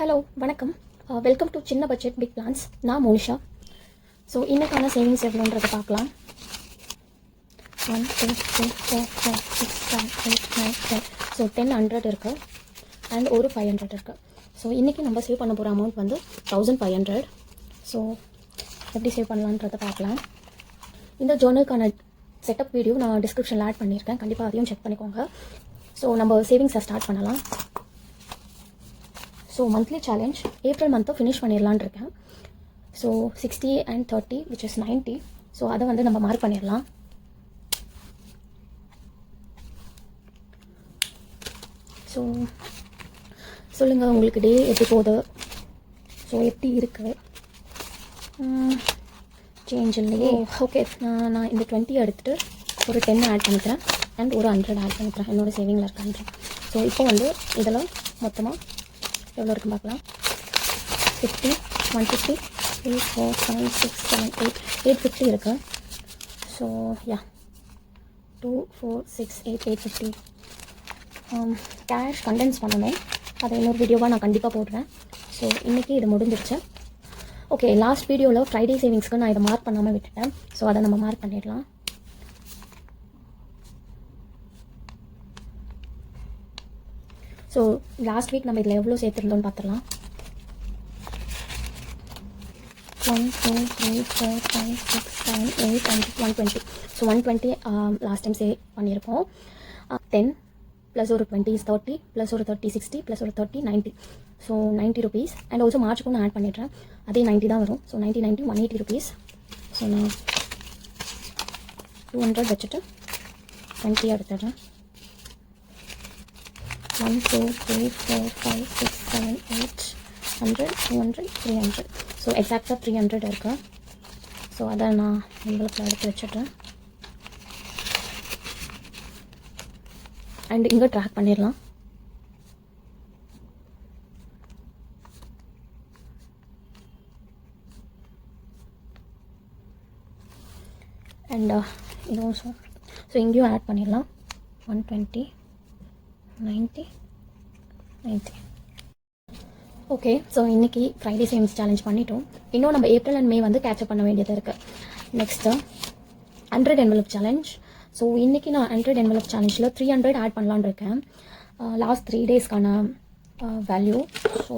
Hello வணக்கம். Uh, welcome to சின்ன budget big plans நான் மோனிஷா ஸோ இன்னைக்கான சேவிங்ஸ் எவ்வளோன்றதை பார்க்கலாம். One two three four five six seven eight nine ten so ten hundred இருக்குது and ஒரு ஃபைவ் ஹண்ட்ரட் இருக்குது ஸோ இன்றைக்கி நம்ம சேவ் பண்ண போகிற அமௌண்ட் வந்து தௌசண்ட் ஃபைவ் ஹண்ட்ரட் ஸோ எப்படி சேவ் பண்ணலான்றதை பார்க்கலாம். இந்த ஜேர்னலுக்கான செட்டப் வீடியோ நான் டிஸ்கிரிப்ஷனில் ஆட் பண்ணியிருக்கேன். கண்டிப்பாக அதையும் செக் பண்ணிக்கோங்க. ஸோ நம்ம சேவிங்ஸை ஸ்டார்ட் பண்ணலாம். ஸோ மந்த்லி சேலஞ்ச் ஏப்ரல் மந்த்தை ஃபினிஷ் பண்ணிடலான் இருக்கேன். So sixty and thirty which is ninety so அதை வந்து நம்ம மார்க் பண்ணிடலாம் ஸோ சொல்லுங்கள் உங்களுக்கு டே எப்படி போகுது? ஸோ எப்படி இருக்குது சேஞ்ச் இல்லையே. ஓகே நான் நான் இந்த டுவெண்ட்டி எடுத்துகிட்டு ஒரு டென் ஆட் பண்ணிக்கிறேன். அண்ட் ஒரு ஹண்ட்ரட் ஆட் பண்ணிக்கிறேன். என்னோட சேவிங்கில் இருக்க ஹண்ட்ரட் ஸோ இப்போ வந்து இதெல்லாம் மொத்தமாக எவ்வளோ இருக்குன்னு பார்க்கலாம். Fifty one fifty three four five six seven eight eight fifty இருக்குது so yeah two four six eight eight fifty cash condense பண்ணணும். அதை இன்னொரு வீடியோவாக நான் கண்டிப்பாக போடுறேன். ஸோ இன்றைக்கி இது முடிஞ்சிருச்சு. ஓகே லாஸ்ட் வீடியோவில் ஃப்ரைடே சேவிங்ஸ்க்கு நான் இதை மார்க் பண்ணாமல் விட்டுட்டேன். ஸோ அதை நம்ம மார்க் பண்ணிடலாம். ஸோ லாஸ்ட் வீக் நம்ம இதில் எவ்வளோ சேர்த்துருந்தோம்னு பார்த்துடலாம். One two three four five six seven eight and one twenty so one twenty last time save பண்ணியிருக்கோம் தென் ப்ளஸ் ஒரு டுவெண்ட்டி இஸ் தேர்ட்டி ப்ளஸ் ஒரு தேர்ட்டி சிக்ஸ்டி ப்ளஸ் ஒரு thirty ninety so ninety rupees and also மார்ச்சுக்கும் நான் add பண்ணிடுறேன். அதே ninety தான் வரும். So ninety ninety one eighty rupees so நான் டூ ஹண்ட்ரட் வச்சுட்டு டுவெண்ட்டி எடுத்துடுறேன். One two three four five six seven eight hundred two hundred three hundred so எக்ஸாக்டாக three hundred இருக்கு? ஸோ அதை நான் உங்களுக்கு எடுத்து வச்சுட்றேன். அண்ட் இங்கே ட்ராக் பண்ணிடலாம். அண்ட் இதுவும் ஸோ ஸோ இங்கேயும் ஆட் பண்ணிடலாம். One twenty ninety ninety okay so இன்றைக்கி ஃப்ரைடே சேவிங்ஸ் சேலஞ்ச் பண்ணிட்டோம். இன்னும் நம்ம ஏப்ரல் அண்ட் மே வந்து கேட்சப் பண்ண வேண்டியது இருக்குது next hundred envelope challenge so இன்றைக்கி நான் ஹண்ட்ரட் என்வலப் சேலஞ்சில் த்ரீ ஹண்ட்ரட் ஆட் பண்ணலான்னு இருக்கேன். லாஸ்ட் த்ரீ டேஸ்க்கான வேல்யூ ஸோ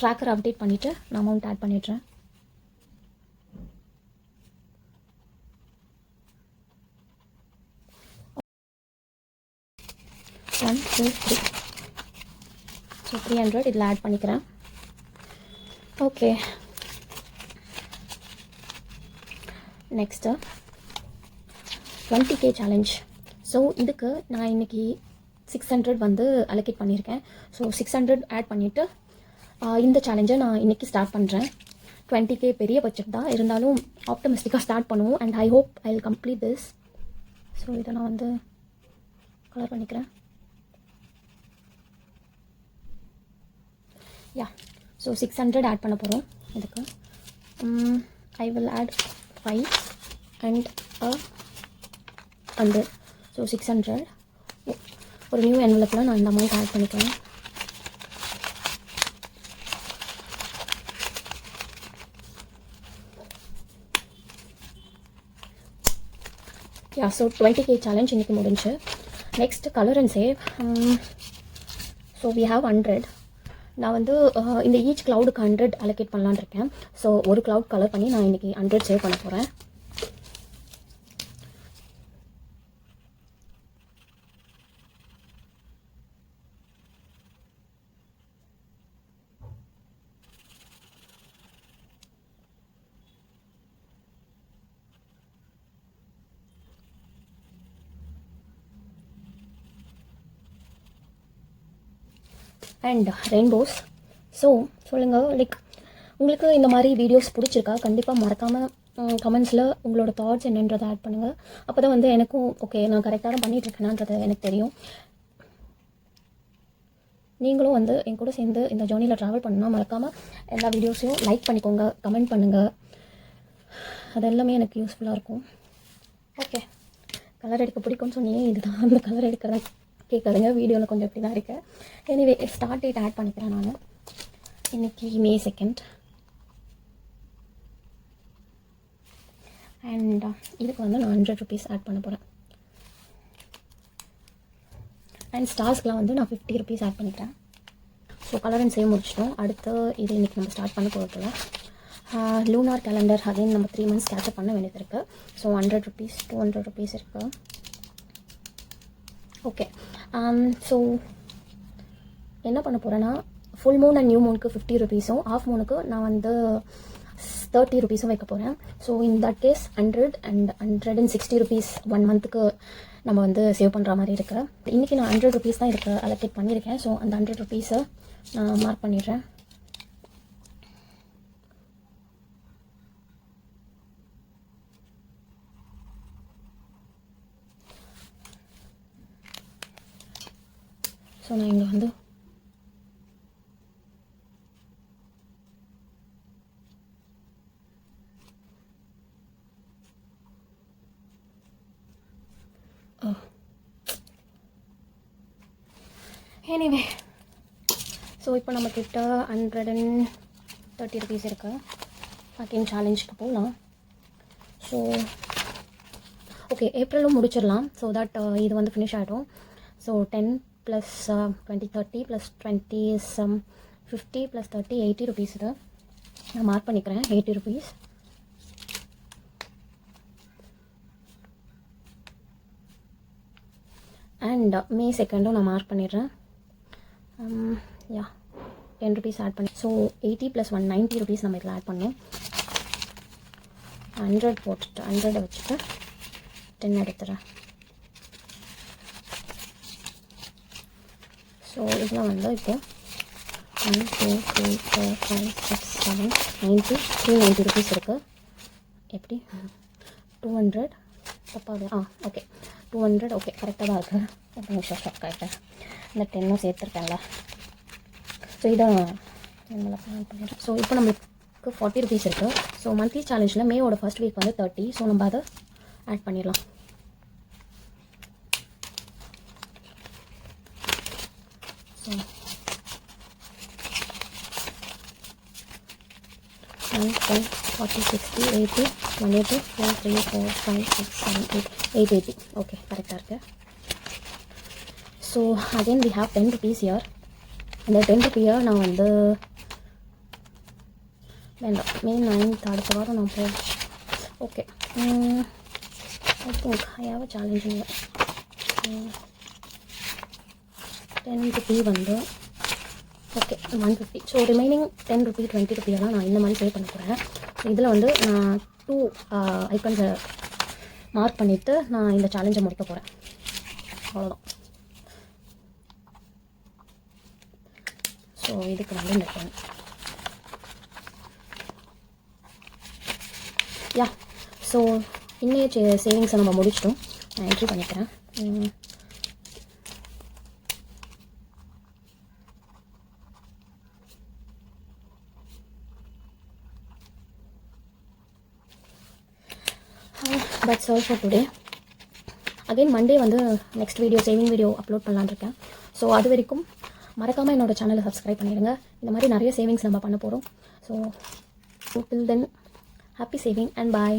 ட்ராக்கர் அப்டேட் பண்ணிவிட்டு நான் அமௌண்ட் ஆட் பண்ணிடுறேன். One two three so three hundred இதில் ஆட் பண்ணிக்கிறேன். Okay next twenty K challenge so இதுக்கு நான் இன்றைக்கி சிக்ஸ் ஹண்ட்ரட் வந்து அலோகேட் பண்ணியிருக்கேன். ஸோ சிக்ஸ் ஹண்ட்ரட் ஆட் பண்ணிவிட்டு இந்த சேலஞ்சை நான் இன்றைக்கி ஸ்டார்ட் பண்ணுறேன் டுவெண்ட்டி கே பெரிய பட்ஜெட் தான். இருந்தாலும் ஆப்டமிஸ்டிக்காக ஸ்டார்ட் பண்ணுவோம். And I hope I will complete this so இதை நான் வந்து கலர் பண்ணிக்கிறேன். Yeah so six hundred add பண்ண போகிறோம் இதுக்கு. I will add five and a hundred so six hundred ஒரு நியூ என்வலப்பில் நான் இந்த அமௌண்ட் ஆட் பண்ணிக்கிறேன். Yeah so twenty K challenge இன்றைக்கி முடிஞ்சு. Next colour and save so we have hundred நான் வந்து uh, இந்த ஈச் க்ளவுடுக்கு ஹண்ட்ரட் அலோகேட் பண்ணலான்னு இருக்கேன். ஸோ ஒரு க்ளவுட் கலர் பண்ணி நான் இன்றைக்கி ஹண்ட்ரட் சேவ் பண்ண போகிறேன் அண்ட் ரெயின்போஸ் ஸோ சொல்லுங்கள் லைக் உங்களுக்கு இந்த மாதிரி வீடியோஸ் பிடிச்சிருக்கா? கண்டிப்பாக மறக்காமல் கமெண்ட்ஸில் உங்களோட தாட்ஸ் என்னன்றதை ஆட் பண்ணுங்கள் அப்போ தான் வந்து எனக்கும் ஓகே நான் கரெக்டாக தான் எனக்கு தெரியும். நீங்களும் வந்து என் கூட சேர்ந்து இந்த ஜேர்னியில் ட்ராவல் பண்ணால் மறக்காமல் எல்லா வீடியோஸையும் லைக் பண்ணிக்கோங்க கமெண்ட் பண்ணுங்கள் அது எல்லாமே எனக்கு யூஸ்ஃபுல்லாக இருக்கும். ஓகே கலர் எடுக்க பிடிக்கும்னு சொன்னீங்க இதுதான் அந்த கலர் எடுக்கிறத கேட்காதுங்க வீடியோவில் கொஞ்சம் இப்படி தான் இருக்குது எனிவே ஸ்டார்ட் டேட் ஆட் பண்ணிக்கிறேன் நான். இன்னைக்கு மே செகண்ட் அண்ட் இதுக்கு வந்து நான் ஹண்ட்ரட் ருபீஸ் ஆட் பண்ண போகிறேன் அண்ட் ஸ்டார்ஸ்க்கெலாம் வந்து நான் ஃபிஃப்டி ருபீஸ் ஆட் பண்ணிக்கிறேன். ஸோ கலர் அண்ட் சேவ் முடிச்சிட்டோம். அடுத்து இது இன்றைக்கி நம்ம ஸ்டார்ட் பண்ண போகிறதுல லூனார் கேலண்டர் அகைன் நம்ம த்ரீ மந்த்ஸ் கேட்சப் பண்ண வேண்டியது இருக்குது so hundred rupees two hundred rupees இருக்குது ஓகே ஸோ um, என்ன பண்ண போகிறேன்னா ஃபுல் மூன் அண்ட் நியூ மூனுக்கு ஃபிஃப்டி ருபீஸும் ஆஃப் மூனுக்கு நான் வந்து தேர்ட்டி ருபீஸும் வைக்க போகிறேன் so in that case hundred and hundred and sixty rupees one மந்த்துக்கு நம்ம வந்து சேவ் பண்ணுற மாதிரி இருக்குது இன்றைக்கி நான் ஹண்ட்ரட் ருபீஸ் தான் இருக்குது அலோகேட் பண்ணியிருக்கேன். ஸோ அந்த ஹண்ட்ரட் ருபீஸை நான் மார்க் பண்ணிடுறேன். ஸோ நான் இங்கே வந்து. எனிவே ஸோ இப்போ நம்மக்கிட்ட ஹண்ட்ரட் அண்ட் தேர்ட்டி ருபீஸ் இருக்கு. அகெயின் சேலஞ்சுக்கு போகலாம் ஸோ ஓகே ஏப்ரலும் முடிச்சிடலாம். ஸோ தட் uh, இது வந்து ஃபினிஷ் ஆகிடும் so ten plus twenty thirty plus twenty sum fifty plus thirty eighty rupees இது. நான் மார்க் பண்ணிக்கிறேன் எயிட்டி ருபீஸ் அண்ட் மே செகண்டும் நான் மார்க் பண்ணிடுறேன். யா டென் ருபீஸ் ஆட் பண்ணி so eighty plus one ninety rupees நம்ம இதில் ஆட் பண்ணோம். ஹண்ட்ரட் போட்டுட்டு ஹண்ட்ரடை வச்சுட்டு டென் எடுத்துகிறேன் ஸோ இதில் வந்து இப்போ one two three four five six seven ninety three ninety rupees இருக்குது எப்படி? டூ ஹண்ட்ரட் தப்பாக ஆ ஓகே டூ ஹண்ட்ரட் ஓகே கரெக்டாக தான் இருக்குது ஒரு நிமிஷம் ஷாப் கரெக்டாக இந்த டென்னும் சேர்த்துருக்கேன்ல. ஸோ இதான் நம்மளை பிளான் பண்ணிடுறேன் ஸோ இப்போ நம்மளுக்கு ஃபார்ட்டி ருபீஸ் இருக்குது ஸோ மந்த்லி சேலஞ்சில் மேயோட ஃபர்ஸ்ட் வீக் வந்து தேர்ட்டி ஸோ நம்ம அதை ஆட் பண்ணிடலாம். so one ten forty sixty eighty one eighty four three four five six seven eight eight eighty okay கரெக்டாக இருக்குது so again we have ten rupees year இந்த ten ருபியை நான் வந்து வேண்டாம் மே நைன்த் அடுத்த வாரம் நான் போ okay I think I have a challenging Ten rupee வந்து okay one fifty so remaining ten rupee twenty ருபியெல்லாம் நான் இந்த மாதிரி பே பண்ண போகிறேன் இதில் வந்து நான் டூ ஐக்கன்ஸை மார்க் பண்ணிவிட்டு நான் இந்த சேலஞ்சை முடிக்க போகிறேன் அவ்வளோதான் ஸோ இதுக்கு வந்து இந்த டென் யா ஸோ இன்னைய சேவிங்ஸை நம்ம முடிச்சிட்டோம். நான் என்ட்ரி பண்ணிக்கிறேன். But that's all for today again Monday வந்து next video saving video upload பண்ணலான்னு இருக்கேன் ஸோ அது வரைக்கும் மறக்காமல் என்னோட சேனலை சப்ஸ்கிரைப் பண்ணிடுங்க. இந்த மாதிரி நிறைய சேவிங்ஸ் நம்ம பண்ண போகிறோம் so till then happy saving and bye